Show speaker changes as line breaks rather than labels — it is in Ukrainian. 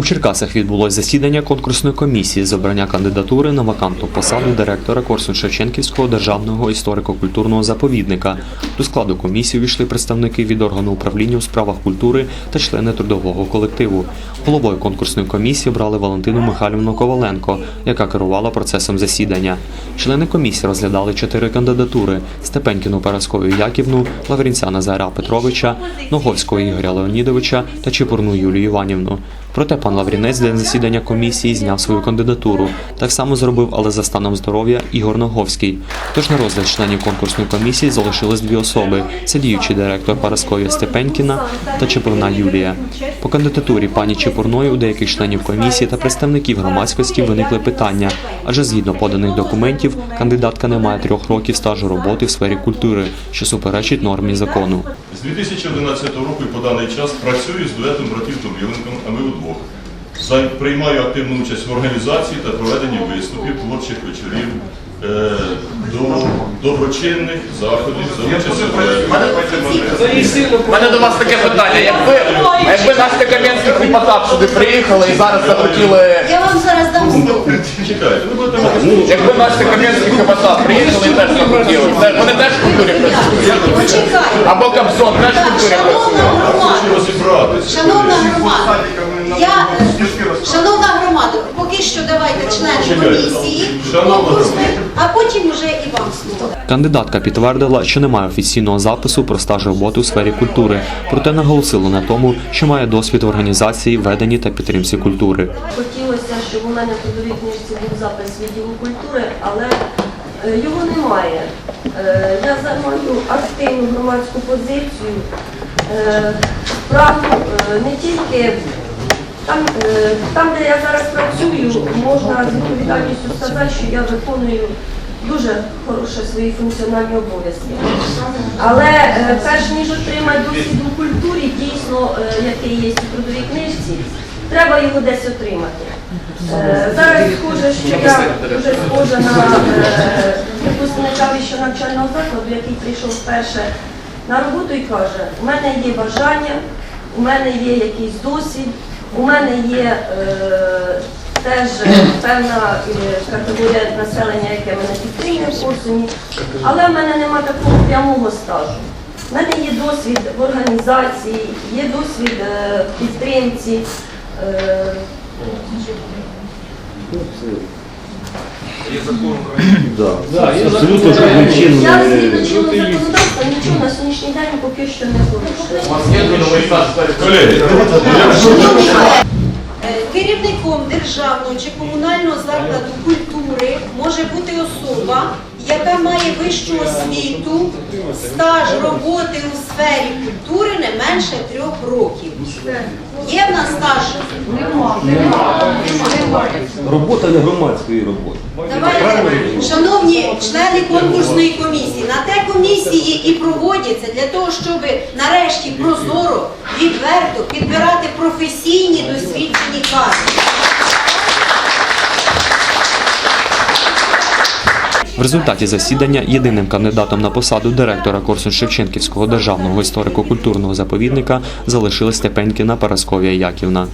У Черкасах відбулось засідання конкурсної комісії з обрання кандидатури на вакантну посаду директора Корсун-Шевченківського державного історико-культурного заповідника. До складу комісії увійшли представники від органу управління у справах культури та члени трудового колективу. Головою конкурсної комісії обрали Валентину Михайлівну Коваленко, яка керувала процесом засідання. Члени комісії розглядали чотири кандидатури: Степенькіну Параскову Яківну, Лаврінця Назара Петровича, Ноговського Ігоря Леонідовича та Чепурну Юлію Іванівну. Проте пан Лаврінець для засідання комісії зняв свою кандидатуру. Так само зробив, але за станом здоров'я Ігор Ноговський. Тож на розгляд членів конкурсної комісії залишились дві особи: це діючий директор Параскові Степенькіна та Чепурна Юлія. По кандидатурі пані Чепурної у деяких членів комісії та представників громадськості виникли питання, адже згідно поданих документів, кандидатка не має трьох років стажу роботи в сфері культури, що суперечить нормі закону.
З 2011 року і по даний час працюю з дуетом братів Томіленко, а ми удвох. Приймаю активну участь в організації та проведенні виступів, творчих вечорів, е, до доброчинних заходів за участю
У мене до вас таке питання. Якби, якби наш Кам'янський хлопотап сюди приїхали і зараз захотіли.
Я вам зараз дам слово.
Чекайте, ви будете мати
Якби наш Кам'янський хлопотап приїхали і теж захотіли. Це- Вони теж в культурі працюють.
Почекайте.
Або Кобзон теж в
Так,
культурі
шановна
працює.
громада,
розібратися.
шановна громада, я, шановна громада, поки давайте члени комісії, а потім уже і вам слово.
Кандидатка підтвердила, що немає офіційного запису про стаж роботи у сфері культури, проте наголосила на тому, що має досвід в організації, веденні та підтримці культури.
Хотілося, щоб у мене в трудовій книжці був запис відділу культури, але е, його немає. Е, Я займаю активну громадську позицію. Е, Прагну не тільки там, е, там, де я зараз працюю, можна з відповідальністю сказати, що я виконую дуже хороше свої функціональні обов'язки. Але е, перш ніж отримати досвід у культурі, дійсно, е, який є у трудовій книжці, треба його десь отримати. Зараз схоже, що я дуже схожа на випускника навчального закладу, який прийшов вперше на роботу і каже, у мене є бажання, у мене є якийсь досвід, у мене є е, теж певна е, категорія населення, яке мене підтримує в Корсуні, але в мене нема такого прямого стажу. У мене є досвід в організації, є досвід е, підтримці. е,
Абсолютно таким чином.
Я
е,
згідно чинного законодавства нічого на сьогоднішній день поки що не?
Колеги,
Е, Керівником державного чи комунального закладу культури може бути особа, яка має вищу освіту, стаж роботи у сфері культури не менше трьох років. Є в нас стаж?
Робота не громадської роботи.
Шановні члени конкурсної комісії, на те комісії і проводяться для того, щоб нарешті прозоро, відверто підбирати професійні досвідчені кадри.
В результаті засідання єдиним кандидатом на посаду директора Корсун-Шевченківського державного історико-культурного заповідника залишилась Степенькіна Парасковія Яківна.